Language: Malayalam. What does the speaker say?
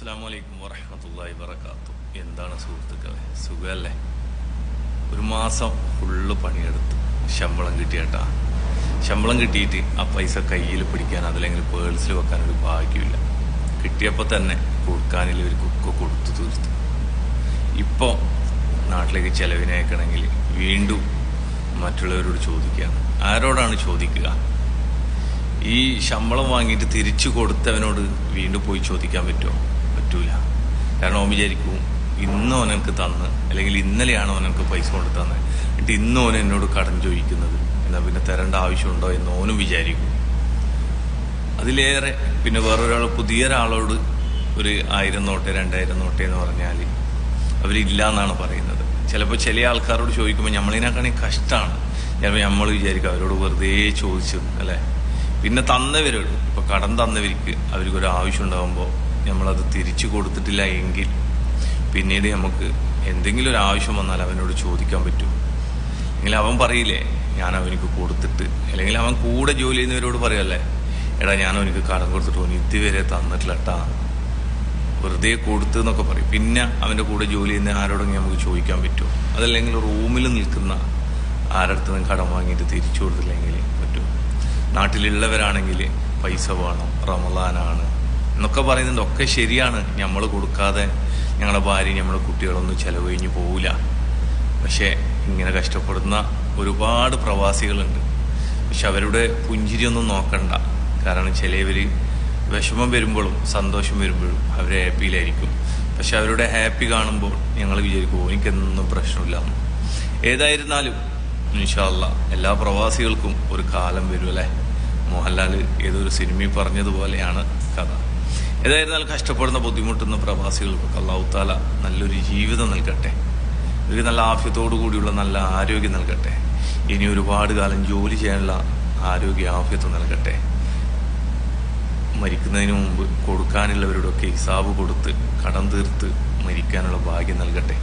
അസ്സാം വലൈക്കും വറഹമത്തല്ലാഹി വറക്കാത്തു എന്താണ് സുഹൃത്തുക്കളെ? സുഖമല്ലേ? ഒരു മാസം ഫുള്ള് പണിയെടുത്ത്. ശമ്പളം കിട്ടിയേട്ടാ. ശമ്പളം കിട്ടിയിട്ട് ആ പൈസ കയ്യിൽ പിടിക്കാൻ അതല്ലെങ്കിൽ പേഴ്സിൽ വെക്കാൻ ഒരു ഭാഗ്യമില്ല. കിട്ടിയപ്പോൾ തന്നെ കൊടുക്കാനില്ല ഒരു കുക്ക് കൊടുത്തു തീർത്തു. ഇപ്പോൾ നാട്ടിലേക്ക് ചിലവിനേക്കണമെങ്കിൽ വീണ്ടും മറ്റുള്ളവരോട് ചോദിക്കുകയാണ്. ആരോടാണ് ചോദിക്കുക? ഈ ശമ്പളം വാങ്ങിയിട്ട് തിരിച്ചു കൊടുത്തവനോട് വീണ്ടും പോയി ചോദിക്കാൻ പറ്റുമോ? കാരണം ഓൻ വിചാരിക്കും ഇന്ന് ഓനക്ക് തന്ന് അല്ലെങ്കിൽ ഇന്നലെയാണ് ഓനക്ക് പൈസ കൊണ്ട് തന്നത് എന്നിട്ട് ഇന്ന് ഓൻ എന്നോട് കടം ചോദിക്കുന്നത് എന്നാൽ പിന്നെ തരേണ്ട ആവശ്യമുണ്ടോ? എന്ന് ഓനും വിചാരിക്കും. അതിലേറെ പിന്നെ വേറൊരാൾ പുതിയ ഒരാളോട് ഒരു ആയിരം നോട്ടെ രണ്ടായിരം നോട്ടെ എന്ന് പറഞ്ഞാൽ അവരില്ല എന്നാണ് പറയുന്നത്. ചിലപ്പോൾ ചില ആൾക്കാരോട് ചോദിക്കുമ്പോൾ നമ്മളിനെക്കാണെങ്കിൽ കഷ്ടമാണ് ചിലപ്പോൾ നമ്മൾ വിചാരിക്കും അവരോട് വെറുതെ ചോദിച്ചു അല്ലേ? പിന്നെ തന്നവരോട് ഇപ്പോൾ കടം തന്നവർക്ക് അവർക്കൊരു ആവശ്യം ഉണ്ടാകുമ്പോൾ നമ്മളത് തിരിച്ചു കൊടുത്തിട്ടില്ല എങ്കിൽ പിന്നീട് നമുക്ക് എന്തെങ്കിലും ഒരു ആവശ്യം വന്നാൽ അവനോട് ചോദിക്കാൻ പറ്റും. അല്ലെങ്കിൽ അവൻ പറയില്ലേ ഞാൻ അവനിക്ക് കൊടുത്തിട്ട്. അല്ലെങ്കിൽ അവൻ കൂടെ ജോലി ചെയ്യുന്നവരോട് പറയല്ലേ എടാ ഞാൻ അവനിക്ക് കടം കൊടുത്തിട്ട് ഓന് ഇതുവരെ തന്നിട്ടില്ലട്ടാ വെറുതെ കൊടുത്തു എന്നൊക്കെ പറയും. പിന്നെ അവന്റെ കൂടെ ജോലി ചെയ്യുന്ന ആരോടെങ്കിലും നമുക്ക് ചോദിക്കാൻ പറ്റുമോ? അതല്ലെങ്കിൽ റൂമിൽ നിൽക്കുന്ന ആരടുത്ത് നിന്ന് കടം വാങ്ങിയിട്ട് തിരിച്ചു കൊടുത്തില്ലെങ്കിൽ പറ്റും നാട്ടിലുള്ളവരാണെങ്കിൽ പൈസ വേണം റമദാനാണ്. എന്നൊക്കെ പറയുന്നുണ്ട് ഒക്കെ ശരിയാണ്. നമ്മൾ കൊടുക്കാതെ ഞങ്ങളുടെ ഭാര്യ നമ്മുടെ കുട്ടികളൊന്നും ചിലവ് കഴിഞ്ഞ് പോവില്ല പക്ഷേ ഇങ്ങനെ കഷ്ടപ്പെടുന്ന ഒരുപാട് പ്രവാസികളുണ്ട്. പക്ഷെ അവരുടെ പുഞ്ചിരിയൊന്നും നോക്കണ്ട. കാരണം ചിലവർ വിഷമം വരുമ്പോഴും സന്തോഷം വരുമ്പോഴും അവർ ഹാപ്പിയിലായിരിക്കും. പക്ഷെ അവരുടെ ഹാപ്പി കാണുമ്പോൾ ഞങ്ങൾ വിചാരിക്കും എനിക്കൊന്നും പ്രശ്നമില്ല. എന്ന്." ഏതായിരുന്നാലും ഇൻഷാല്ല എല്ലാ പ്രവാസികൾക്കും ഒരു കാലം വരും അല്ലേ? മോഹൻലാൽ ഏതൊരു സിനിമയിൽ പറഞ്ഞതുപോലെയാണ് കഥ. ഏതായിരുന്നാലും കഷ്ടപ്പെടുന്ന ബുദ്ധിമുട്ടുന്ന പ്രവാസികൾക്കൊക്കെ അള്ളാഹുത്താല നല്ലൊരു ജീവിതം നൽകട്ടെ. ഒരു നല്ല ആഫ്യത്തോടു കൂടിയുള്ള നല്ല ആരോഗ്യം നൽകട്ടെ. ഇനി ഒരുപാട് കാലം ജോലി ചെയ്യാനുള്ള ആരോഗ്യ ആഫ്യത്ത് നൽകട്ടെ. മരിക്കുന്നതിന് മുമ്പ് കൊടുക്കാനുള്ളവരോടൊക്കെ ഹിസാബ് കൊടുത്ത് കടം തീർത്ത് മരിക്കാനുള്ള ഭാഗ്യം നൽകട്ടെ.